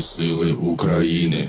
Сили України.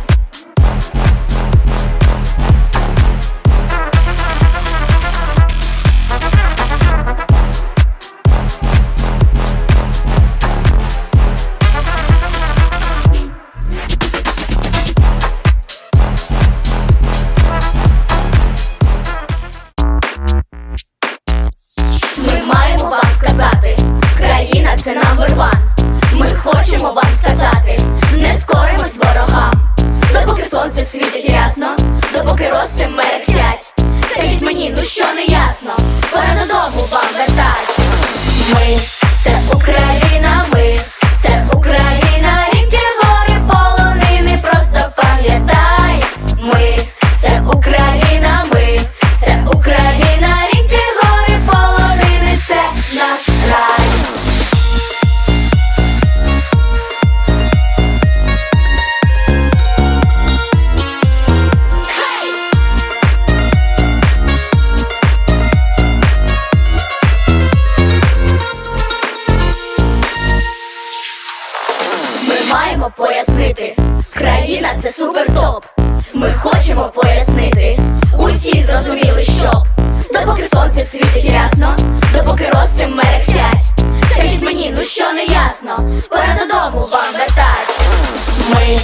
хочемо пояснити. Країна це супер топ. Ми хочемо пояснити. Усі зрозуміли, що допоки сонце світить рясно, допоки роси мерехтять. Скажіть мені, ну що не ясно, пора додому вам вертать. Ми